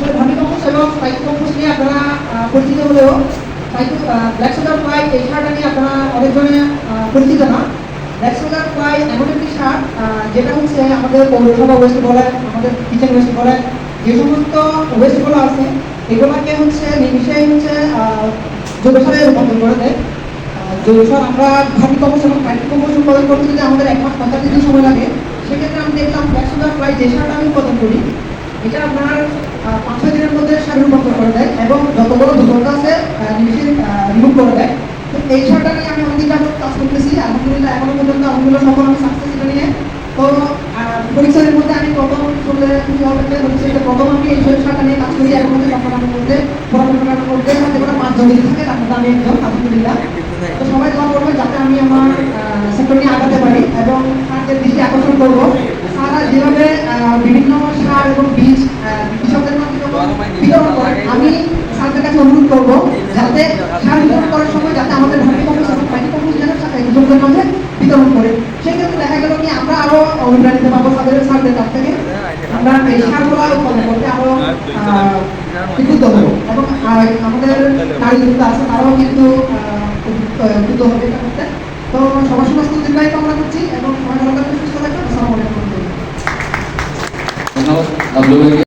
Compost এবং cycle compost নিয়ে আপনারা পরিচিত হলেও সাইকেল ব্ল্যাক সোলার ফ্লাই এই সারটা নিয়ে আপনারা অনেকজনে পরিচিত না। ব্ল্যাক সোলার ফ্লাই এমন একটি সার যেটা হচ্ছে আমাদের পৌরসভা ওয়েস্ট বলেন আমাদের কিচেন ওয়েস্ট বলেন যে সমস্ত ওয়েস্টগুলো আছে, এগুলোকে হচ্ছে নিমিশেই হচ্ছে জৈব সারে রূপান্তর করে দেয়। জৈব সার আমরা ভাবি কম্পোস্ট এবং সাইকেল কম্পোস্ট উৎপাদন করতে যদি আমাদের এক মাস পঁয়তাল্লিশ দিন সময় লাগে, সেক্ষেত্রে আমি দেখলাম ব্ল্যাক সোলার ফ্লাই যে সারটা আমি উৎপাদন করি এটা আপনার পাঁচ ছয় দিনের মধ্যে সার রূপান্তর করে দেয় এবং যতগুলো দুর্গন্ধ আছে নিমিশে রিমুভ করে দেয়। তো এই সারটা নিয়ে আমি অনেকদিন যাবত কাজ করতেছি। আলহামদুলিল্লাহ এখনও পর্যন্ত আলহামদুলিল্লাহ সফল আমি সাকসেস এটা নিয়ে তো আহ, মধ্যে আমি প্রথম শুনলে খুশি হবেন যে পরীক্ষাতে প্রথম আমি এই সারটা নিয়ে কাজ করি। এখন মধ্যে আপনার মধ্যে পড়াশোনার মধ্যে হাতে করে পাঁচজন যদি থাকে মধ্যে আমি একজন আলহামদুলিল্লাহ। তো সবাই দোয়া করবেন যাতে আমি আমার সেক্টর নিয়ে আগাতে পারি এবং স্যারদের দৃষ্টি আকর্ষণ করব। স্যাররা যেভাবে বিভিন্ন সার এবং বীজ আহ, কৃষকদের মাধ্যমে বিতরণ করেন আমি স্যারদের কাছে অনুরোধ করব যাতে সার বিতরণ করার সময় যাতে আমাদের মাঝে বিতরণ করে। সেক্ষেত্রে দেখা গেল কি আমরা আরও অনুপ্রাণিত পাবো স্যারদের স্যারদের কাছ থেকে। আমরা এই সারগুলো উৎপাদন করতে আরও আহ, উদ্বুদ্ধ হব। এবং আমাদের নারী যুক্ত আছে তারাও কিন্তু উদ্বুদ্ধ হবে এটা করতে তো সবার সমস্ত দীর্ঘায়ু কামনা করছি এবং সবাই ভালো থাকবেন সুস্থ থাকবেন আসসালামু ধন্যবাদ।